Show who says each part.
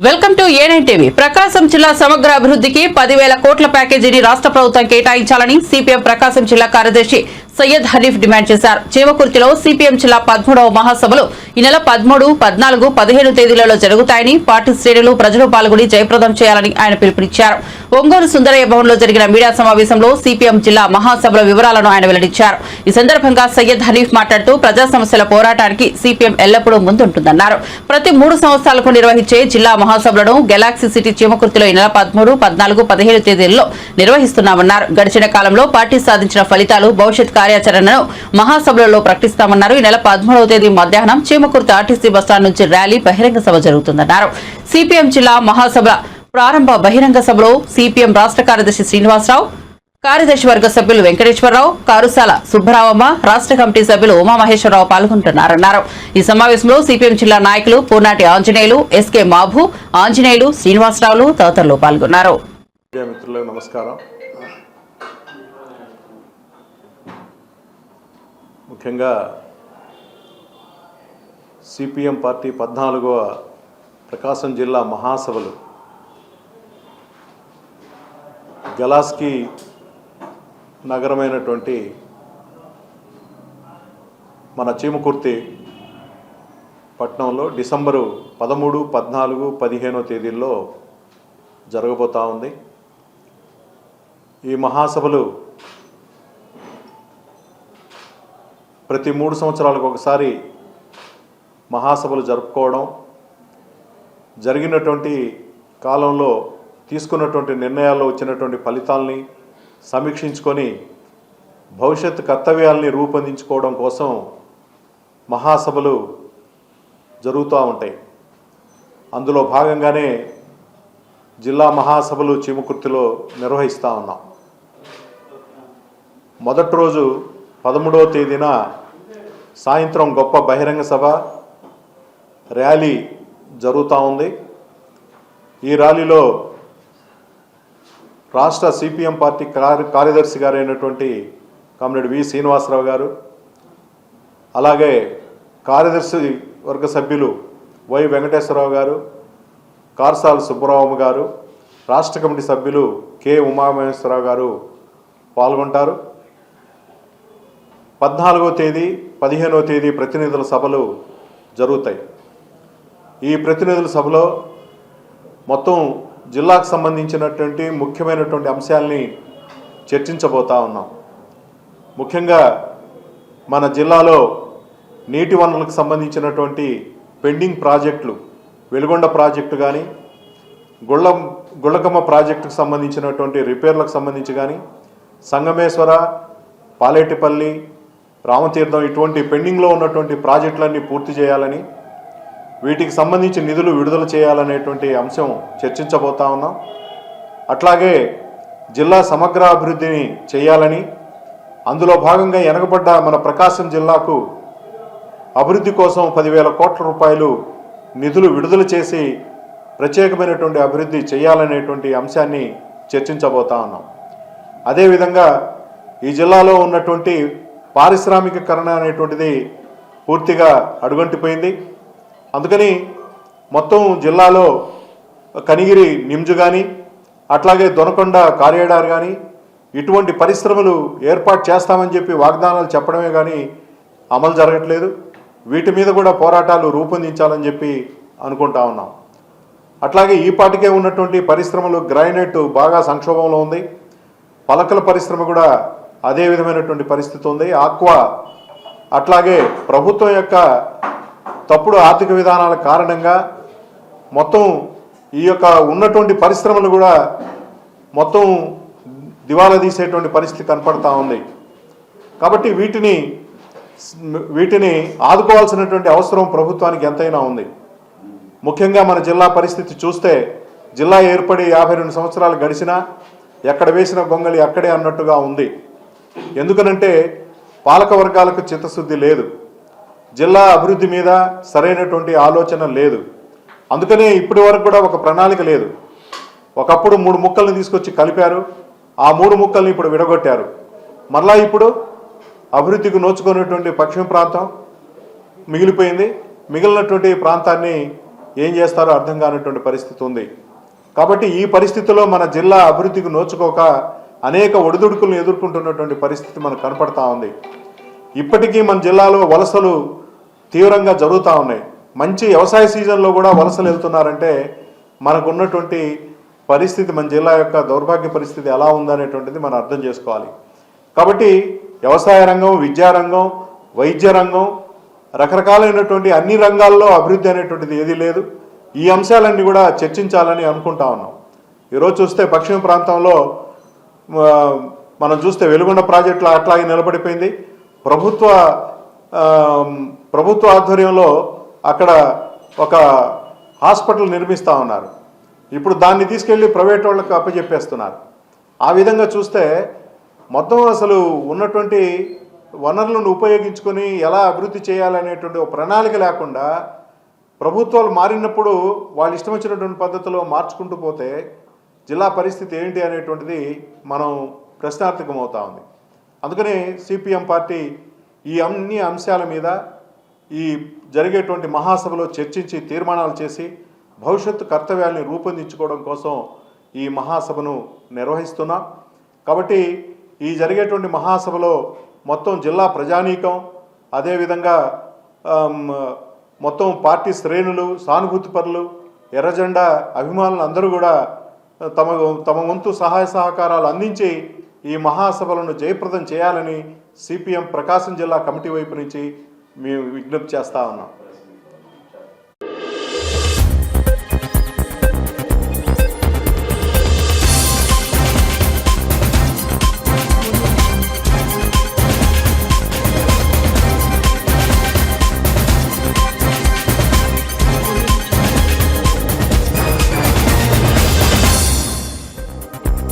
Speaker 1: Welcome to A nine TV. Prakasam జిల్లా సమగ్ర అభివృద్ధికి పదివేల కోట్ల ప్యాకేజీని రాష్ట్ర ప్రభుత్వం కేటాయించాలని సిపిఎం ప్రకాశం జిల్లా కార్యదర్శి సయ్యద్ హరీఫ్ డిమాండ్ చేశారు. చేమకుర్తిలో సిపిఎం జిల్లా పదమూడవ మహాసభలు ఈ నెల పదమూడు పద్నాలుగు పదిహేను తేదీలలో జరుగుతాయని పార్టీ శ్రేణులు ప్రజలు పాల్గొని జయప్రదం చేయాలని ఆయన పిలుపునిచ్చారు. ఒంగోలు సుందరయ్య భవన్లో జరిగిన మీడియా సమావేశంలో సిపిఎం జిల్లా మహాసభల వివరాలను ఆయన వెల్లడించారు. ఈ సందర్భంగా సయ్యద్ హనీఫ్ మాట్లాడుతూ ప్రజా సమస్యల పోరాటానికి సిపిఎం ఎల్లప్పుడూ ముందుంటుందన్నారు. ప్రతి మూడు సంవత్సరాలకు నిర్వహించే జిల్లా మహాసభలను గెలాక్సీ సిటీ చీమకుర్తిలో ఈ నెల పదమూడు పద్నాలుగు పదిహేను తేదీల్లో నిర్వహిస్తున్నామన్నారు. గడిచిన కాలంలో పార్టీ సాధించిన ఫలితాలు భవిష్యత్ కార్యాచరణను మహాసభలలో ప్రకటిస్తామన్నారు. ఈ నెల పదమూడవ తేదీ మధ్యాహ్నం చీమకుర్తి ఆర్టీసీ బస్టాండ్ నుంచి ర్యాలీ బహిరంగ సభ జరుగుతుందన్నారు. సిపిఎం జిల్లా మహాసభ ప్రారంభ బహిరంగ సభలో సిపిఎం రాష్ట్ర కార్యదర్శి శ్రీనివాసరావు కార్యదర్శి వర్గ సభ్యులు వెంకటేశ్వరరావు కారుసాల సుబ్బరావమ్మ రాష్ట్ర కమిటీ సభ్యులు ఉమామహేశ్వరరావు పాల్గొంటున్నారన్నారు. ఈ సమావేశంలో సిపిఎం జిల్లా నాయకులు పూర్నాటి ఆంజనేయులు ఎస్కే మాభు ఆంజనేయులు శ్రీనివాసరావులు తదితరులు పాల్గొన్నారు.
Speaker 2: నమస్కారం. ముఖ్యంగా సిపిఎం పార్టీ పద్నాలుగవ ప్రకాశం జిల్లా మహాసభలు. గలాస్కి నగరమైనటువంటి మన చీమకుర్తి పట్టణంలో డిసెంబరు పదమూడు పద్నాలుగు పదిహేనో తేదీల్లో జరగబోతా ఉంది. ఈ మహాసభలు ప్రతి మూడు సంవత్సరాలకు ఒకసారి మహాసభలు జరుపుకోవడం జరిగినటువంటి కాలంలో తీసుకున్నటువంటి నిర్ణయాల్లో వచ్చినటువంటి ఫలితాల్ని సమీక్షించుకొని భవిష్యత్ కర్తవ్యాల్ని రూపొందించుకోవడం కోసం మహాసభలు జరుగుతూ ఉంటాయి. అందులో భాగంగానే జిల్లా మహాసభలు చీమకుర్తిలో నిర్వహిస్తూ ఉన్నాం. మొదటి రోజు పదమూడవ తేదీన సాయంత్రం గొప్ప బహిరంగ సభ ర్యాలీ జరుగుతూ ఉంది. ఈ ర్యాలీలో రాష్ట్ర సిపిఎం పార్టీ కార్యదర్శి గారైనటువంటి కామ్రేడ్ వి శ్రీనివాసరావు గారు అలాగే కార్యదర్శి వర్గ సభ్యులు వై వెంకటేశ్వరరావు గారు కార్సాల సుబ్బరావు గారు రాష్ట్ర కమిటీ సభ్యులు కె ఉమామహేశ్వరరావు గారు పాల్గొంటారు. పద్నాలుగో తేదీ పదిహేనో తేదీ ప్రతినిధుల సభలు జరుగుతాయి. ఈ ప్రతినిధుల సభలో మొత్తం జిల్లాకు సంబంధించినటువంటి ముఖ్యమైనటువంటి అంశాలని చర్చించబోతా ఉన్నాం. ముఖ్యంగా మన జిల్లాలో నీటి వనరులకు సంబంధించినటువంటి పెండింగ్ ప్రాజెక్టులు వెలుగొండ ప్రాజెక్టు కానీ గుళ్ళం గుళ్ళకమ్మ ప్రాజెక్టుకు సంబంధించినటువంటి రిపేర్లకు సంబంధించి కానీ సంగమేశ్వర పాలేటిపల్లి రామతీర్థం ఇటువంటి పెండింగ్లో ఉన్నటువంటి ప్రాజెక్టులన్నీ పూర్తి చేయాలని వీటికి సంబంధించి నిధులు విడుదల చేయాలనేటువంటి అంశం చర్చించబోతా ఉన్నాం. అట్లాగే జిల్లా సమగ్ర అభివృద్ధిని చేయాలని అందులో భాగంగా వెనకబడ్డ మన ప్రకాశం జిల్లాకు అభివృద్ధి కోసం పదివేల కోట్ల రూపాయలు నిధులు విడుదల చేసి ప్రత్యేకమైనటువంటి అభివృద్ధి చేయాలనేటువంటి అంశాన్ని చర్చించబోతా ఉన్నాం. అదేవిధంగా ఈ జిల్లాలో ఉన్నటువంటి పారిశ్రామికీకరణ అనేటువంటిది పూర్తిగా అడుగంటిపోయింది. అందుకని మొత్తం జిల్లాలో కనిగిరి నిమ్జు కానీ అట్లాగే దొనకొండ కార్యేడార్ కానీ ఇటువంటి పరిశ్రమలు ఏర్పాటు చేస్తామని చెప్పి వాగ్దానాలు చెప్పడమే కానీ అమలు జరగట్లేదు. వీటి మీద కూడా పోరాటాలు రూపొందించాలని చెప్పి అనుకుంటా ఉన్నాం. అట్లాగే ఈ పాటికే ఉన్నటువంటి పరిశ్రమలు గ్రానైట్ బాగా సంక్షోభంలో ఉంది. పలకల పరిశ్రమ కూడా అదే విధమైనటువంటి పరిస్థితి ఉంది. ఆక్వా అట్లాగే ప్రభుత్వం యొక్క తప్పుడు ఆర్థిక విధానాల కారణంగా మొత్తం ఈ యొక్క ఉన్నటువంటి పరిశ్రమలు కూడా మొత్తం దివాలా తీసేటువంటి పరిస్థితి కనపడతా ఉంది. కాబట్టి వీటిని వీటిని ఆదుకోవాల్సినటువంటి అవసరం ప్రభుత్వానికి ఎంతైనా ఉంది. ముఖ్యంగా మన జిల్లా పరిస్థితి చూస్తే జిల్లా ఏర్పడి యాభై రెండు సంవత్సరాలు గడిచినా ఎక్కడ వేసిన గొంగళి అక్కడే అన్నట్టుగా ఉంది. ఎందుకనంటే పాలక వర్గాలకు చిత్తశుద్ధి లేదు. జిల్లా అభివృద్ధి మీద సరైనటువంటి ఆలోచన లేదు. అందుకనే ఇప్పటి వరకు కూడా ఒక ప్రణాళిక లేదు. ఒకప్పుడు మూడు ముక్కల్ని తీసుకొచ్చి కలిపారు. ఆ మూడు ముక్కల్ని ఇప్పుడు విడగొట్టారు. మరలా ఇప్పుడు అభివృద్ధికి నోచుకునేటువంటి పశ్చిమ ప్రాంతం మిగిలిపోయింది. మిగిలినటువంటి ప్రాంతాన్ని ఏం చేస్తారో అర్థం కానటువంటి పరిస్థితి ఉంది. కాబట్టి ఈ పరిస్థితిలో మన జిల్లా అభివృద్ధికి నోచుకోక అనేక ఒడిదుడుకులను ఎదుర్కొంటున్నటువంటి పరిస్థితి మనకు కనపడతా ఉంది. ఇప్పటికీ మన జిల్లాలో వలసలు తీవ్రంగా జరుగుతూ ఉన్నాయి. మంచి వ్యవసాయ సీజన్లో కూడా వలసలు వెళ్తున్నారంటే మనకున్నటువంటి పరిస్థితి మన జిల్లా యొక్క దౌర్భాగ్య పరిస్థితి ఎలా ఉందనేటువంటిది మనం అర్థం చేసుకోవాలి. కాబట్టి వ్యవసాయ రంగం విద్యారంగం వైద్య రంగం రకరకాలైనటువంటి అన్ని రంగాల్లో అభివృద్ధి అనేటువంటిది ఏదీ లేదు. ఈ అంశాలన్నీ కూడా చర్చించాలని అనుకుంటా ఉన్నాం. ఈరోజు చూస్తే పశ్చిమ ప్రాంతంలో మనం చూస్తే వెలుగొండ ప్రాజెక్టులో అట్లాగే నిలబడిపోయింది. ప్రభుత్వ ప్రభుత్వ ఆధ్వర్యంలో అక్కడ ఒక హాస్పిటల్ నిర్మిస్తూ ఉన్నారు. ఇప్పుడు దాన్ని తీసుకెళ్ళి ప్రైవేట్ వాళ్ళకి అప్పచెప్పేస్తున్నారు ఆ విధంగా చూస్తే మొత్తం అసలు ఉన్నటువంటి వనరులను ఉపయోగించుకొని ఎలా అభివృద్ధి చేయాలనేటువంటి ఒక ప్రణాళిక లేకుండా ప్రభుత్వాలు మారినప్పుడు వాళ్ళు ఇష్టం వచ్చినటువంటి పద్ధతిలో మార్చుకుంటూ పోతే జిల్లా పరిస్థితి ఏంటి అనేటువంటిది మనం ప్రశ్నార్థకం అవుతా ఉంది. అందుకనే సిపిఎం పార్టీ ఈ అన్ని అంశాల మీద ఈ జరిగేటువంటి మహాసభలో చర్చించి తీర్మానాలు చేసి భవిష్యత్తు కర్తవ్యాల్ని రూపొందించుకోవడం కోసం ఈ మహాసభను నిర్వహిస్తున్నాం. కాబట్టి ఈ జరిగేటువంటి మహాసభలో మొత్తం జిల్లా ప్రజానీకం అదేవిధంగా మొత్తం పార్టీ శ్రేణులు సానుభూతిపరులు ఎర్రజెండా అభిమానులు అందరూ కూడా తమ తమ వంతు సహాయ సహకారాలు అందించి ఈ మహాసభలను జయప్రదం చేయాలని సిపిఎం ప్రకాశం జిల్లా కమిటీ వైపు నుంచి మేము విజ్ఞప్తి చేస్తా ఉన్నాం.